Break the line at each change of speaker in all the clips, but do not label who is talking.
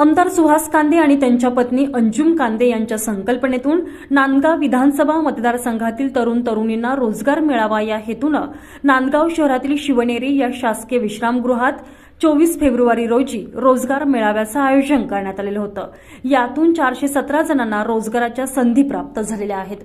आमदार सुहास कांदे आणि त्यांच्या पत्नी अंजुम कांदे यांच्या संकल्पनेतून नांदगाव विधानसभा मतदारसंघातील तरुण तरुणींना रोजगार मिळावा या हेतूनं नांदगाव शहरातील शिवनेरी या शासकीय विश्रामगृहात चोवीस फेब्रुवारी रोजी रोजगार मेळाव्याचं आयोजन करण्यात आलेलं होतं. यातून चारशे सतरा जणांना रोजगाराच्या संधी प्राप्त झालेल्या आहेत.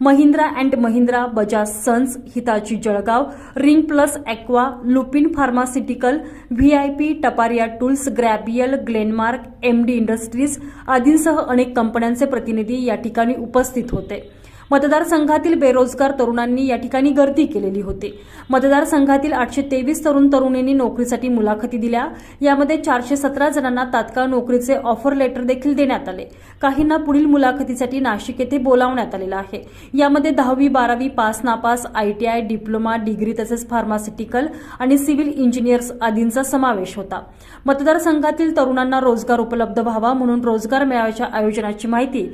Mahindra and Mahindra Bajaj Sons Hitachi Jalgaon Ring Plus Aqua Lupin pharmaceutical VIP Taparia tools Gabriel Glenmark MD industries आदींसह अनेक कंपन्यांचे प्रतिनिधी या ठिकाणी उपस्थित होते. मतदारसंघातील बेरोजगार तरुणांनी या ठिकाणी गर्दी केलेली होती. मतदारसंघातील आठशे तेवीस तरुण तरुणींनी नोकरीसाठी मुलाखती दिल्या. यामध्ये चारशे सतरा जणांना तात्काळ नोकरीचे ऑफर लेटर देखील देण्यात आले. काहींना पुढील मुलाखतीसाठी नाशिक येथे बोलावण्यात आलेलं आहे. यामध्ये दहावी बारावी पास नापास आयटीआय डिप्लोमा डिग्री तसेच फार्मास्युटिकल आणि सिव्हिल इंजिनियर्स आदींचा समावेश होता. मतदारसंघातील तरुणांना रोजगार उपलब्ध व्हावा म्हणून रोजगार मेळाव्याच्या आयोजनाची माहिती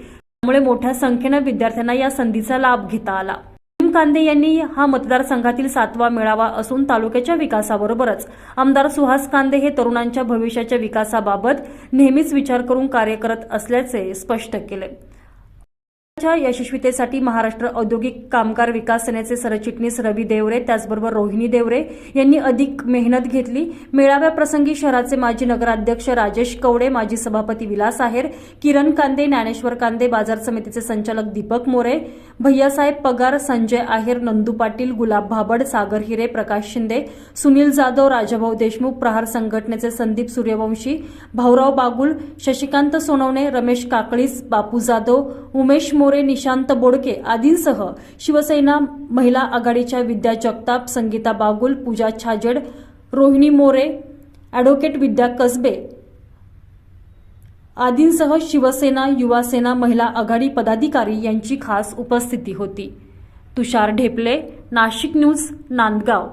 त्यामुळे मोठ्या संख्येनं विद्यार्थ्यांना या संधीचा लाभ घेता आला. कांदे यांनी हा मतदारसंघातील सातवा मेळावा असून तालुक्याच्या विकासाबरोबरच आमदार सुहास कांदे हे तरुणांच्या भविष्याच्या विकासाबाबत नेहमीच विचार करून कार्य करत असल्याचे स्पष्ट केले. च्या यशस्वीतेसाठी महाराष्ट्र औद्योगिक कामगार विकास सेनेचे सरचिटणीस रवी देवरे त्याचबरोबर रोहिणी देवरे यांनी अधिक मेहनत घेतली. मेळाव्याप्रसंगी शहराचे माजी नगराध्यक्ष राजेश कवडे माजी सभापती विलास आहेर किरण कांदे ज्ञानेश्वर कांदे बाजार समितीचे संचालक दीपक मोरे भैयासाहेब पगार संजय आहेर नंदू पाटील गुलाब भाबड सागर हिरे प्रकाश शिंदे सुनील जाधव राजाभाऊ देशमुख प्रहार संघटनेचे संदीप सूर्यवंशी भाऊराव बागुल शशिकांत सोनवणे रमेश काकळीस बापू जाधव उमेश मोरे निशांत बोडके आदींसह शिवसेना महिला आघाडीच्या विद्या जगताप संगीता बागुल पूजा छाजेड रोहिणी मोरे ॲडव्होकेट विद्या कसबे आदींसह शिवसेना युवासेना महिला आघाडी पदाधिकारी यांची खास उपस्थिती होती. तुषार ढेपले नाशिक न्यूज नांदगाव.